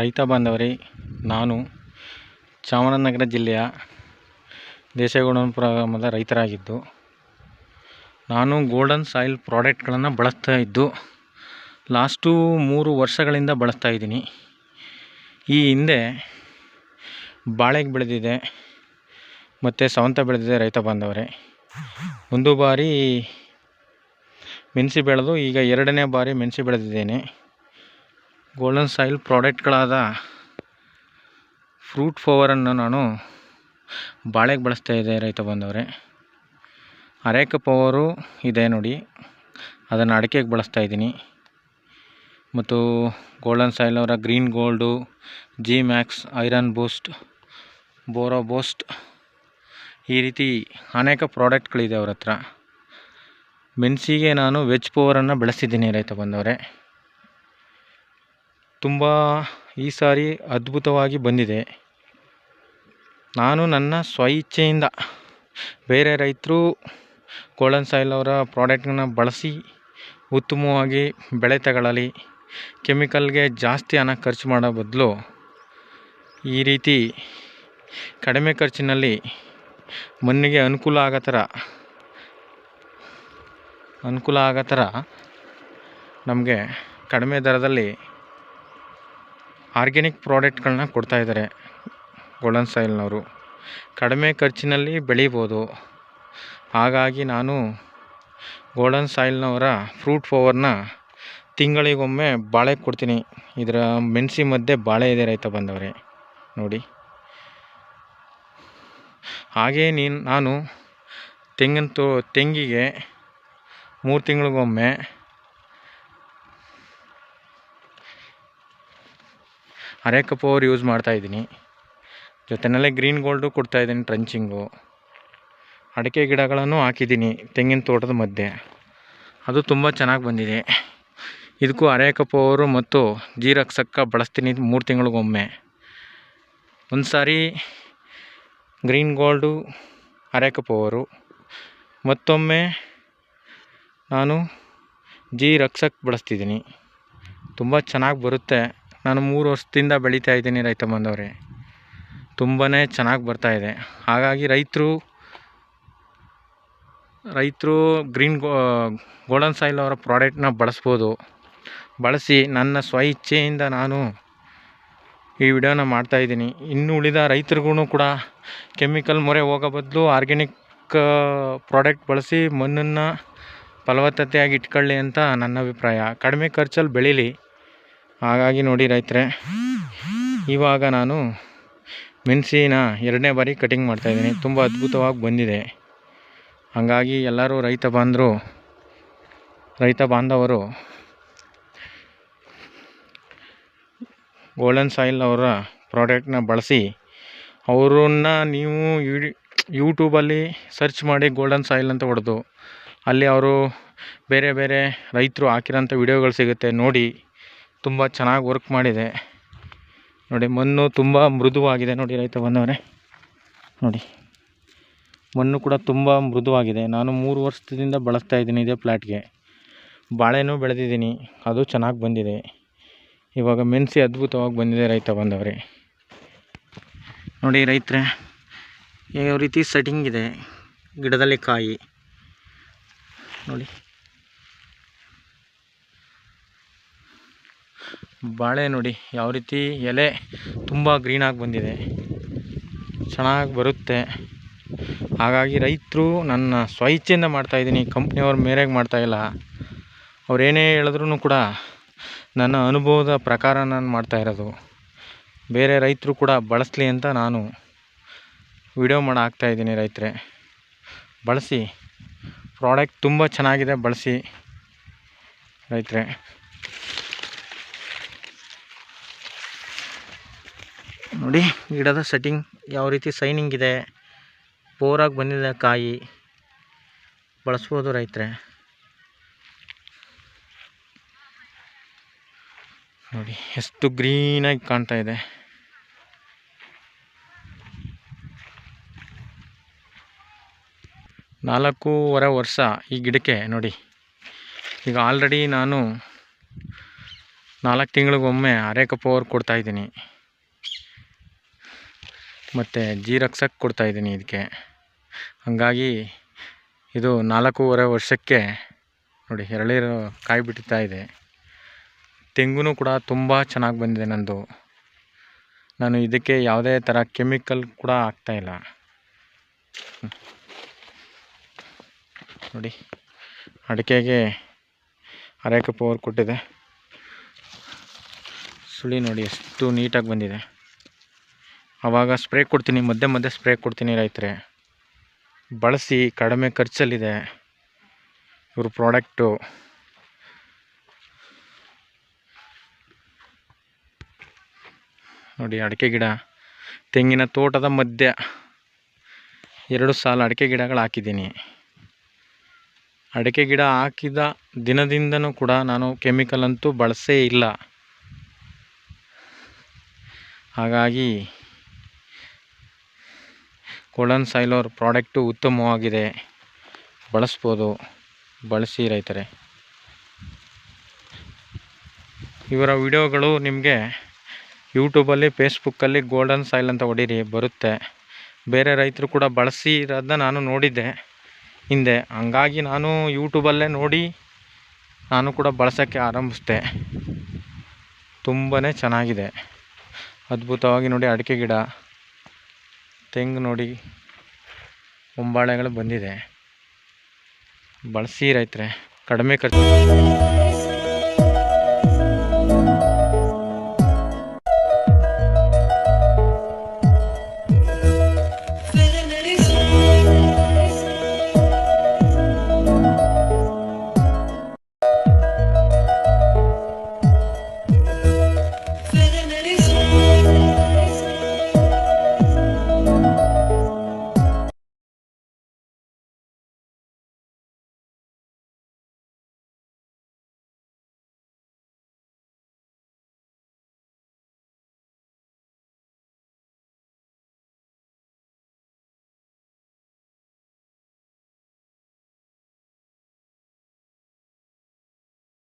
ರೈತ ಬಾಂಧವರೇ, ನಾನು ಚಾಮರಾಜನಗರ ಜಿಲ್ಲೆಯ ದೇಶಗೌಡನಪುರ ಗ್ರಾಮದ ರೈತರಾಗಿದ್ದು, ನಾನು ಗೋಲ್ಡನ್ ಸಾಯಿಲ್ ಪ್ರಾಡಕ್ಟ್ಗಳನ್ನು ಬಳಸ್ತಾ ಇದ್ದು, ಲಾಸ್ಟು ಮೂರು ವರ್ಷಗಳಿಂದ ಬಳಸ್ತಾ ಇದ್ದೀನಿ. ಈ ಹಿಂದೆ ಬಾಳೆಗೆ ಬೆಳೆದಿದೆ, ಮತ್ತು ಸವಂತ ಬೆಳೆದಿದೆ ರೈತ ಬಾಂಧವರೇ. ಒಂದು ಬಾರಿ ಮೆಣಸು ಬೆಳೆದು ಈಗ ಎರಡನೇ ಬಾರಿ ಮೆಣಸು ಬೆಳೆದಿದ್ದೇನೆ. ಗೋಲ್ಡನ್ ಸಾಯಿಲ್ ಪ್ರಾಡಕ್ಟ್ಗಳಾದ ಫ್ರೂಟ್ ಪವರನ್ನು ನಾನು ಬಾಳೆಗೆ ಬಳಸ್ತಾ ಇದ್ದೆ ರೈತ ಬಂದವರೇ. ಅರೇಕ ಪವರು ಇದೆ ನೋಡಿ. ಅದನ್ನು ಅಡಿಕೆಗೆ ಬಳಸ್ತಾ ಇದ್ದೀನಿ. ಮತ್ತು ಗೋಲ್ಡನ್ ಸಾಯಿಲ್ ಅವರ green gold G max iron boost boro boost ಈ ರೀತಿ ಅನೇಕ ಪ್ರಾಡಕ್ಟ್ಗಳಿದೆ ಅವ್ರ ಹತ್ರ. ಮೆಣಸಿಗೆ ನಾನು ವೆಜ್ ಪವರನ್ನು ಬಳಸ್ತಿದ್ದೀನಿ ರೈತ ಬಂದವರೇ. ತುಂಬ ಈ ಸಾರಿ ಅದ್ಭುತವಾಗಿ ಬಂದಿದೆ. ನಾನು ನನ್ನ ಸ್ವ ಇಚ್ಛೆಯಿಂದ ಬೇರೆ ರೈತರು ಗೋಲ್ಡನ್ ಸಾಯಿಲ್ ಅವರ ಪ್ರಾಡಕ್ಟನ್ನು ಬಳಸಿ ಉತ್ತಮವಾಗಿ ಬೆಳೆ ತಗೊಳ್ಳಲಿ ಕೆಮಿಕಲ್ಗೆ ಜಾಸ್ತಿ ಹಣ ಖರ್ಚು ಮಾಡೋ ಬದಲು ಈ ರೀತಿ ಕಡಿಮೆ ಖರ್ಚಿನಲ್ಲಿ ಮಣ್ಣಿಗೆ ಅನುಕೂಲ ಆಗೋ ಥರ, ಅನುಕೂಲ ಆಗೋ ಥರ ನಮಗೆ ಕಡಿಮೆ ದರದಲ್ಲಿ ಆರ್ಗ್ಯಾನಿಕ್ ಪ್ರಾಡಕ್ಟ್ಗಳನ್ನ ಕೊಡ್ತಾಯಿದ್ದಾರೆ ಗೋಲ್ಡನ್ ಸಾಯಿಲ್ನವರು ಕಡಿಮೆ ಖರ್ಚಿನಲ್ಲಿ ಬೆಳಿಬೋದು. ಹಾಗಾಗಿ ನಾನು ಗೋಲ್ಡನ್ ಸಾಯಿಲ್ನವರ ಫ್ರೂಟ್ ಪವರ್ನ ತಿಂಗಳಿಗೊಮ್ಮೆ ಬಾಳೆ ಕೊಡ್ತೀನಿ. ಇದರ ಮೆಣಸಿ ಮಧ್ಯೆ ಬಾಳೆ ಇದೆ ರೈತ ಬಂದವರೇ. ನೋಡಿ. ಹಾಗೇ ನೀನು, ನಾನು ತೆಂಗಿನ ತೋ, ತೆಂಗಿಗೆ ಮೂರು ತಿಂಗಳಿಗೊಮ್ಮೆ ಅರೇಕ ಪವರ್ ಯೂಸ್ ಮಾಡ್ತಾಯಿದ್ದೀನಿ ಜೊತೆಯಲ್ಲೇ ಗ್ರೀನ್ ಗೋಲ್ಡು ಕೊಡ್ತಾಯಿದ್ದೀನಿ ಟ್ರಂಚಿಂಗು ಅಡಿಕೆ ಗಿಡಗಳನ್ನು ಹಾಕಿದ್ದೀನಿ ತೆಂಗಿನ ತೋಟದ ಮಧ್ಯೆ. ಅದು ತುಂಬ ಚೆನ್ನಾಗಿ ಬಂದಿದೆ. ಇದಕ್ಕೂ ಅರೇಕ ಪವರು ಮತ್ತು ಜೀರಕ್ಸಕ್ಕ ಬಳಸ್ತೀನಿ ಮೂರು ತಿಂಗಳಿಗೊಮ್ಮೆ. ಒಂದು ಸಾರಿ ಗ್ರೀನ್ ಗೋಲ್ಡು ಅರೇಕ ಪವರು ಮತ್ತೊಮ್ಮೆ ನಾನು ಜಿ ರಕ್ಷಕ್ ಬಳಸ್ತಿದ್ದೀನಿ. ತುಂಬ ಚೆನ್ನಾಗಿ ಬರುತ್ತೆ. ನಾನು ಮೂರು ವರ್ಷದಿಂದ ಬೆಳೀತಾ ಇದ್ದೀನಿ ರೈತ ಬಾಂಧವರೇ ತುಂಬಾ ಚೆನ್ನಾಗಿ ಬರ್ತಾಯಿದೆ ಹಾಗಾಗಿ ರೈತರು ರೈತರು ಗ್ರೀನ್ ಗೋಲ್ಡನ್ ಸಾಯಿಲ್ ಅವರ ಪ್ರಾಡಕ್ಟನ್ನ ಬಳಸ್ಬೋದು. ಬಳಸಿ ನನ್ನ ಸ್ವ ಇಚ್ಛೆಯಿಂದ ನಾನು ಈ ವಿಡಿಯೋನ ಮಾಡ್ತಾಯಿದ್ದೀನಿ ಇನ್ನು ಉಳಿದ ರೈತರಿಗೂ ಕೂಡ ಕೆಮಿಕಲ್ ಮೊರೆ ಹೋಗೋ ಬದಲು ಆರ್ಗ್ಯಾನಿಕ್ ಪ್ರಾಡಕ್ಟ್ ಬಳಸಿ ಮಣ್ಣನ್ನು ಫಲವತ್ತತೆಯಾಗಿ ಇಟ್ಕೊಳ್ಳಿ ಅಂತ ನನ್ನ ಅಭಿಪ್ರಾಯ. ಕಡಿಮೆ ಖರ್ಚಲ್ಲಿ ಬೆಳೀಲಿ. ಹಾಗಾಗಿ ನೋಡಿ ರೈತರೆ, ಇವಾಗ ನಾನು ಮೆಣಸಿನ ಎರಡನೇ ಬಾರಿ ಕಟಿಂಗ್ ಮಾಡ್ತಾಯಿದ್ದೀನಿ ತುಂಬ ಅದ್ಭುತವಾಗಿ ಬಂದಿದೆ. ಹಾಗಾಗಿ ಎಲ್ಲರೂ ರೈತ ಬಾಂಧವರು ರೈತ ಬಾಂಧವರು ಗೋಲ್ಡನ್ ಸಾಯಿಲ್ ಅವರ ಪ್ರಾಡಕ್ಟ್ನ ಬಳಸಿ, ಅವರನ್ನ ನೀವು ಯೂಟ್ಯೂಬಲ್ಲಿ ಸರ್ಚ್ ಮಾಡಿ ಗೋಲ್ಡನ್ ಸಾಯಿಲ್ ಅಂತ ಹೊಡೆದು, ಅಲ್ಲಿ ಅವರು ಬೇರೆ ಬೇರೆ ರೈತರು ಹಾಕಿರೋಂಥ ವಿಡಿಯೋಗಳು ಸಿಗುತ್ತೆ ನೋಡಿ. ತುಂಬ ಚೆನ್ನಾಗಿ ವರ್ಕ್ ಮಾಡಿದೆ. ನೋಡಿ, ಮಣ್ಣು ತುಂಬ ಮೃದುವಾಗಿದೆ. ನೋಡಿ, ರೈತ ಬಂದವರೇ. ನೋಡಿ, ಮಣ್ಣು ಕೂಡ ತುಂಬ ಮೃದುವಾಗಿದೆ. ನಾನು ಮೂರು ವರ್ಷದಿಂದ ಬಳಸ್ತಾ ಇದ್ದೀನಿ ಇದೇ ಪ್ಲ್ಯಾಟ್ಗೆ ಬಾಳೆನೂ ಬೆಳೆದಿದ್ದೀನಿ. ಅದು ಚೆನ್ನಾಗಿ ಬಂದಿದೆ. ಇವಾಗ ಮೆಣಸಿ ಅದ್ಭುತವಾಗಿ ಬಂದಿದೆ ರೈತ ಬಂದವರೇ. ನೋಡಿ, ರೈತರೇ ಯಾವ ರೀತಿ ಸೆಟ್ಟಿಂಗ್ ಇದೆ. ಗಿಡದಲ್ಲಿ ಕಾಯಿ. ನೋಡಿ. ಬಾಳೆ ನೋಡಿ, ಯಾವ ರೀತಿ ಎಲೆ ತುಂಬ ಗ್ರೀನಾಗಿ ಬಂದಿದೆ. ಚೆನ್ನಾಗಿ ಬರುತ್ತೆ. ಹಾಗಾಗಿ ರೈತರು ನನ್ನ ಸ್ವ ಇಚ್ಛೆಯಿಂದ ಮಾಡ್ತಾಯಿದ್ದೀನಿ ಕಂಪ್ನಿಯವ್ರ ಮೇರೆಗೆ ಮಾಡ್ತಾಯಿಲ್ಲ ಅವ್ರು ಏನೇ ಹೇಳಿದ್ರೂ ಕೂಡ ನನ್ನ ಅನುಭವದ ಪ್ರಕಾರ ನಾನು ಮಾಡ್ತಾ ಇರೋದು. ಬೇರೆ ರೈತರು ಕೂಡ ಬಳಸಲಿ ಅಂತ ನಾನು ವಿಡಿಯೋ ಮಾಡಿ ಹಾಕ್ತಾಯಿದ್ದೀನಿ ರೈತರೇ. ಬಳಸಿ. ಪ್ರಾಡಕ್ಟ್ ತುಂಬ ಚೆನ್ನಾಗಿದೆ, ಬಳಸಿ. ರೈತರೇ. ನೋಡಿ, ಗಿಡದ ಸೆಟ್ಟಿಂಗ್ ಯಾವ ರೀತಿ ಸೈನಿಂಗ್ ಇದೆ. ಪೋರಾಗಿ ಬಂದಿದೆ ಕಾಯಿ. ಬಳಸ್ಬೋದು ರೈತರೆ. ನೋಡಿ, ಎಷ್ಟು ಗ್ರೀನಾಗಿ ಕಾಣ್ತಾ ಇದೆ. ನಾಲ್ಕೂವರೆ ವರ್ಷ ಈ ಗಿಡಕ್ಕೆ ನೋಡಿ. ಈಗ ಆಲ್ರೆಡಿ ನಾನು ನಾಲ್ಕು ತಿಂಗಳಿಗೊಮ್ಮೆ ಅರೇಕ ಪವರ್ ಕೊಡ್ತಾಯಿದ್ದೀನಿ ಮತ್ತು ಜೀರಕ್ಸಕ್ ಕೊಡ್ತಾಯಿದ್ದೀನಿ ಇದಕ್ಕೆ. ಹಾಗಾಗಿ ಇದು ನಾಲ್ಕೂವರೆ ವರ್ಷಕ್ಕೆ ನೋಡಿ ಎರಳೀರು ಕಾಯಿ ಬಿಡ್ತಾ ಇದೆ. ತೆಂಗು ಕೂಡ ತುಂಬ ಚೆನ್ನಾಗಿ ಬಂದಿದೆ ನಂದು. ನಾನು ಇದಕ್ಕೆ ಯಾವುದೇ ಥರ ಕೆಮಿಕಲ್ ಕೂಡ ಹಾಕ್ತಾಯಿಲ್ಲ ನೋಡಿ, ಅಡಿಕೆಗೆ ಅರೆಕ ಪವರ್ ಕೊಟ್ಟಿದೆ. ಸುಳಿ ನೋಡಿ ಎಷ್ಟು ನೀಟಾಗಿ ಬಂದಿದೆ. ಆವಾಗ ಸ್ಪ್ರೇ ಕೊಡ್ತೀನಿ, ಮಧ್ಯೆ ಮಧ್ಯೆ ಸ್ಪ್ರೇ ಕೊಡ್ತೀನಿ ರೈತರೆ. ಬಳಸಿ ಕಡಿಮೆ ಖರ್ಚಲ್ಲಿದೆ ಇವ್ರ ಪ್ರಾಡಕ್ಟು ನೋಡಿ ಅಡಿಕೆ ಗಿಡ, ತೆಂಗಿನ ತೋಟದ ಮಧ್ಯ ಎರಡು ಸಾಲ ಅಡಿಕೆ ಗಿಡಗಳು ಹಾಕಿದ್ದೀನಿ. ಅಡಿಕೆ ಗಿಡ ಹಾಕಿದ ದಿನದಿಂದನೂ ಕೂಡ ನಾನು ಕೆಮಿಕಲ್ ಅಂತೂ ಬಳಸೇ ಇಲ್ಲ. ಹಾಗಾಗಿ ಗೋಲ್ಡನ್ ಸೈಲೋರ್ ಪ್ರಾಡಕ್ಟು ಉತ್ತಮವಾಗಿದೆ. ಬಳಸ್ಬೋದು. ಬಳಸಿ ರೈತರೆ. ಇವರ ವಿಡಿಯೋಗಳು ನಿಮಗೆ ಯೂಟ್ಯೂಬಲ್ಲಿ, ಫೇಸ್ಬುಕ್ಕಲ್ಲಿ ಗೋಲ್ಡನ್ ಸಾಯಿಲ್ ಅಂತ ಹೊಡೀರಿ, ಬರುತ್ತೆ. ಬೇರೆ ರೈತರು ಕೂಡ ಬಳಸಿ ಇರೋದನ್ನ ನಾನು ನೋಡಿದ್ದೆ ಹಿಂದೆ. ಹಂಗಾಗಿ ನಾನು ಯೂಟ್ಯೂಬಲ್ಲೇ ನೋಡಿ ನಾನು ಕೂಡ ಬಳಸೋಕ್ಕೆ ಆರಂಭಿಸ್ದೆ. ತುಂಬಾ ಚೆನ್ನಾಗಿದೆ. ಅದ್ಭುತವಾಗಿ ನೋಡಿ ಅಡಿಕೆ ಗಿಡ. ತೆಂಗು ನೋಡಿ ಉಂಬಾಳೆಗಳು ಬಂದಿದೆ. ಬಳಸಿ ರೈತರೆ ಕಡಿಮೆ ಖರ್ಚು